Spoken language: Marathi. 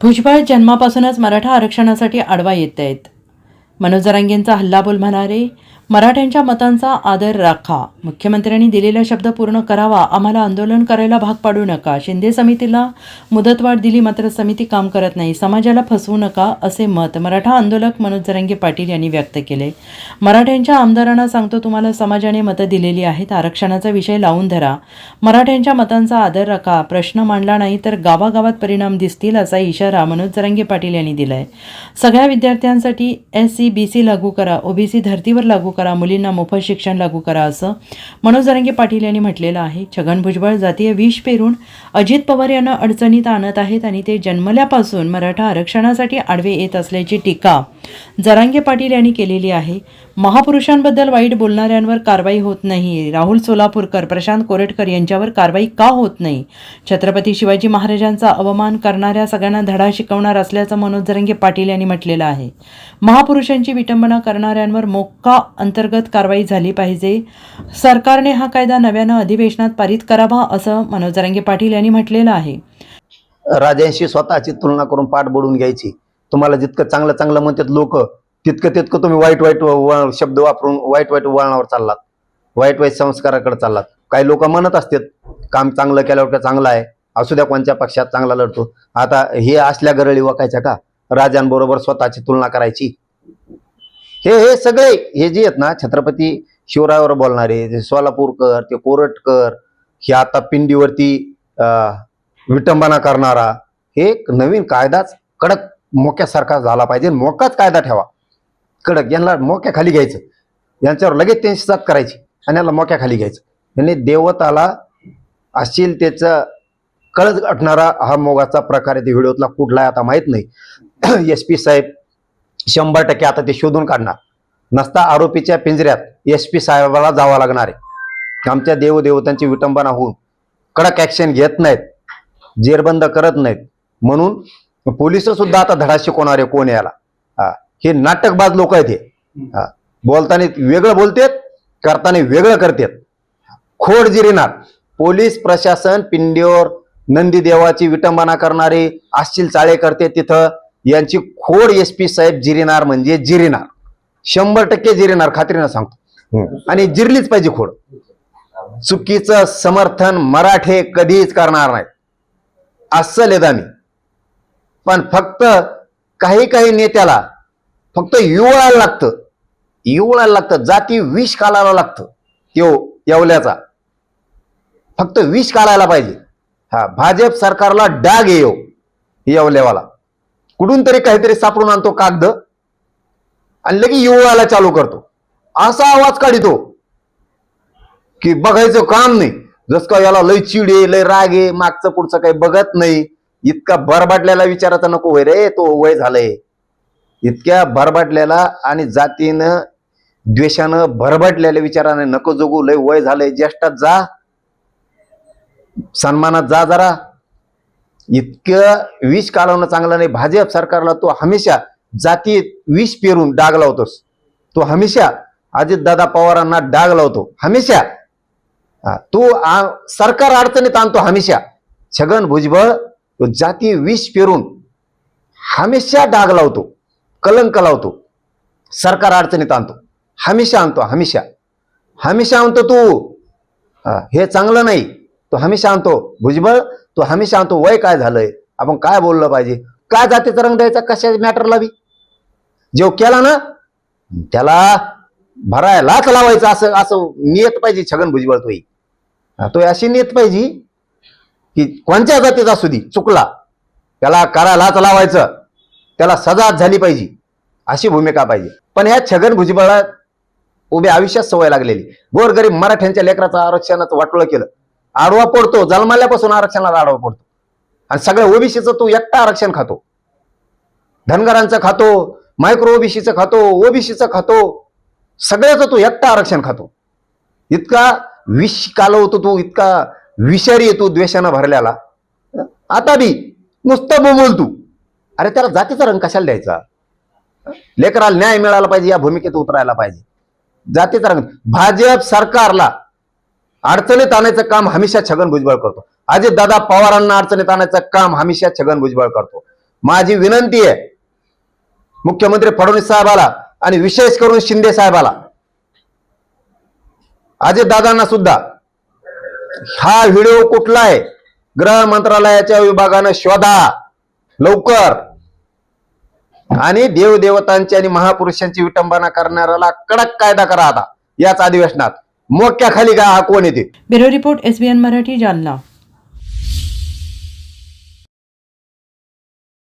भुजबळ जन्मापासूनच मराठा आरक्षणासाठी आडवा येत आहेत. मनोजरांगेंचा हल्लाबोल म्हणाले मराठ्यांच्या मतांचा आदर राखा. मुख्यमंत्र्यांनी दिलेला शब्द पूर्ण करावा. आम्हाला आंदोलन करायला भाग पाडू नका. शिंदे समितीला मुदतवाढ दिली मात्र समिती काम करत नाही. समाजाला फसवू नका असे मत मराठा आंदोलक मनोज जरांगे पाटील यांनी व्यक्त केले. मराठ्यांच्या आमदारांना सांगतो तुम्हाला समाजाने मतं दिलेली आहेत. आरक्षणाचा विषय लावून धरा. मराठ्यांच्या मतांचा आदर राखा. प्रश्न मांडला नाही तर गावागावात परिणाम दिसतील असा इशारा मनोज जरांगे पाटील यांनी दिलाय. सगळ्या विद्यार्थ्यांसाठी एस सी बी सी लागू करा ओबीसी धर्तीवर लागू करा मुलींना मोफत शिक्षण लागू करा असं मनोज जरंगे पाटील यांनी म्हटलेलं आहे. छगन भुजबळ जातीय विष पेरून अजित पवार यांना अडचणीत आणत आहेत आणि ते जन्मल्यापासून मराठा आरक्षणासाठी आडवे येत असल्याची टीका जरांगे पाटील यांनी केलेली आहे. महापुरुषांबद्दल वाईट बोलणाऱ्यांवर कारवाई होत नाही. राहुल सोलापूरकर प्रशांत कोरटकर यांच्यावर कारवाई का होत नाही? छत्रपती शिवाजी महाराजांचा अवमान करणाऱ्या सगळ्यांना धडा शिकवणार असल्याचं मनोज जरंगे पाटील यांनी म्हटलेलं आहे. महापुरुषांची विटंबना करणाऱ्यांवर मोक्का अंतर्गत कारवाई झाली पाहिजे. सरकारने हा कायदा नव्यानं अधिवेशनात पारित करावा असं मनोज जरंगे पाटील यांनी म्हटलेलं आहे. राजांशी स्वतःची तुलना करून पाठ बोडून घ्यायची. तुम्हाला जितकं चांगलं चांगलं म्हणतात लोक तितकं तितकं तुम्ही वाईट वाईट व- शब्द वापरून वाईट वाईट वळणावर चाललात. वाईट वाईट संस्काराकडे चाललात. काही लोक म्हणत असतात काम चांगलं केल्यावर का चांगलं आहे. असू द्या कोणत्या पक्षात चांगला लढतो. आता हे असल्या गरळी वाकायच्या का? राजांबरोबर स्वतःची तुलना करायची. हे हे सगळे हे जे आहेत ना छत्रपती शिवरायावर बोलणारे ते सोलापूरकर ते कोरटकर हे आता पिंडीवरती विटंबना करणारा हे एक नवीन कायदाच कडक मोक्यासारखा झाला पाहिजे. मोकाच कायदा ठेवा. कडक. यांना मोक्या खाली घ्यायचं. यांच्यावर लगेच त्यांची साथ करायची. आणि याला मोक्या खाली घ्यायचं. यांनी देवताला अश्लीलतेचं कळच गाठणारा हा मोगाचा प्रकार आहे. ते व्हिडिओतला कुठला आहे आता माहीत नाही. एस पी साहेब शंभर टक्के आता ते शोधून काढणार. नसता आरोपीच्या पिंजऱ्यात एस पी साहेबाला जावं लागणार आहे. आमच्या देवदेवतांची विटंबना होऊन कडक ॲक्शन घेत नाहीत. जेरबंद करत नाहीत. म्हणून पोलीस सुद्धा आता धडा शिकवणारे कोण याला? हा. हे नाटकबाज लोक आहेत हे. हा. बोलताना वेगळं बोलतेत करताना वेगळं करतेत. खोड जिरिनार. पोलीस प्रशासन पिंडीवर नंदी देवाची विटंबना करणारे आशील चाळे करते तिथं. यांची खोड एस पी साहेब जिरिनार म्हणजे जिरिनार. शंभर टक्के जिरिनार खात्रीनं सांगतो. आणि जिरलीच पाहिजे खोड. चुकीचं समर्थन मराठे कधीच करणार नाहीत. अस्सल आहेत आम्ही. पण फक्त काही काही नेत्याला फक्त युवळायला लागतं. युवळायला लागतं. जाती विष कालायला लागतं. त्यो येवल्याचा. फक्त विष काढायला पाहिजे. हा भाजप सरकारला डाग येऊ येवल्यावाला. कुठून तरी काहीतरी सापडून आणतो कागद आणि लगे युवळायला चालू करतो. असा आवाज काढितो की बघायचं काम नाही. जस का याला लय चिड आहे लय राग आहे मागचं पुढचं काही बघत नाही. इतका भरभाटलेला विचाराचा नको वय रे तो वय झालंय. इतक्या भरभाटलेला आणि जातीनं द्वेषानं भरभटलेल्या विचाराने नको जगू लय वय झालंय. ज्येष्ठात जा. सन्मानात जा जरा. इतकं विष काढवणं चांगलं नाही. भाजप सरकारला तो हमेशा जातीत विष पेरून डाग लावतोस. तो हमेशा अजितदादा पवारांना डाग लावतो. हमेशा. तो सरकार अडचणीत आणतो हमेशा. छगन भुजबळ तो जाती विष पेरून हमेशा डाग लावतो कलंक लावतो सरकार अडचणीत आणतो. हमेशा आणतो हमेशा. हमेशा आणतो तू. हे चांगलं नाही. तो हमेशा आणतो. भुजबळ तो हमेशा आणतो. वय काय झालंय? आपण काय बोललं पाहिजे? काय जातीचा रंग द्यायचा? कशा मॅटरला बी? जेव केला ना त्याला भरायलाच लावायचं असं असं नियत पाहिजे छगन भुजबळ तोही. तो अशी नियत पाहिजे की कोणत्या जातीचा असू दे चुकला. त्याला करायलाच लावायचं. त्याला सजा झाली पाहिजे. अशी भूमिका पाहिजे. पण ह्या छगन भुजबळात उभ्या आयुष्यात सवय लागलेली. गोरगरीब मराठ्यांच्या लेकराचं आरक्षणाचं वाटोळं केलं. आडवा पडतो जन्माल्यापासून आरक्षणाला आडवा पडतो. आणि सगळ्या ओबीसीचं तू एकटा आरक्षण खातो. धनगरांचं खातो मायक्रो ओबीसीचं खातो ओबीसीचं खातो. सगळ्याचं तू एकटा आरक्षण खातो. इतका विष कालवतो तू इतका विषारी येतो द्वेषानं भरल्याला आता बी नुसतं बोबोल तू. अरे त्याला जातीचा रंग कशाला द्यायचा? लेकराला न्याय मिळाला पाहिजे या भूमिकेत उतरायला पाहिजे. जातीचा रंग. भाजप सरकारला अडचणीत आणायचं काम हमेशा छगन भुजबळ करतो. अजित दादा पवारांना अडचणीत आणायचं काम हमेशा छगन भुजबळ करतो. माझी विनंती आहे मुख्यमंत्री फडणवीस साहेबाला आणि विशेष करून शिंदे साहेबाला अजित दादांना सुद्धा हा व्हिडिओ कुठला आहे गृह मंत्रालयाच्या विभागानं शोधा. लवकर. आणि देवदेवतांची आणि महापुरुषांची विटंबना करणाऱ्याला कडक कायदा करा आता. याच अधिवेशनात. मोक्या खाली का हा कोण येते? Bureau report S B N Marathi Jalna.